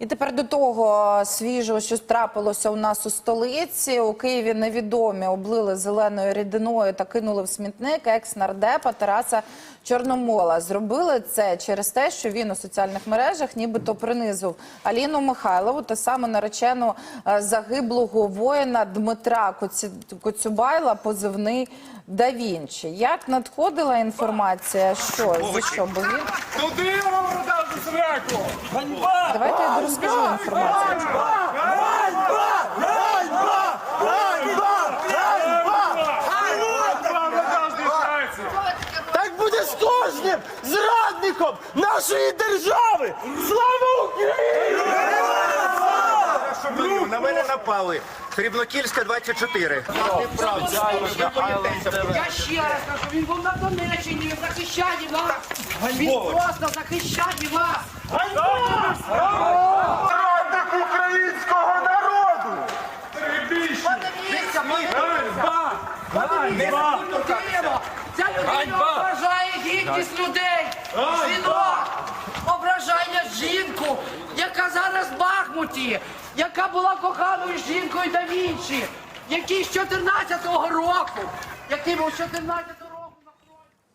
І тепер до того свіжого, що трапилося у нас у столиці. У Києві невідомі облили зеленою рідиною та кинули в смітник екс-нардепа Тараса Чорномола. Зробили це через те, що він у соціальних мережах нібито принизив Аліну Михайлову та саме наречену е, загиблого воїна Дмитра Коцюбайла, позивний Да Вінчі. Як надходила інформація, що за що? Бо він Сраку! давайте я розкажу інформацію. Так буде з кожним зрадником нашої держави! Слава Україні! Мене напали. Сріблокільська 24. Я ще раз кажу, він був на Донеччині, він захищає вас. Він просто захищає вас. Зрадник українського народу! Подивіться. Подивіться, Києва. Ця людина ображає гідність людей, Бахмуті, яка була коханою жінкою да Вінчі, який з 14-го року, який був з 14-го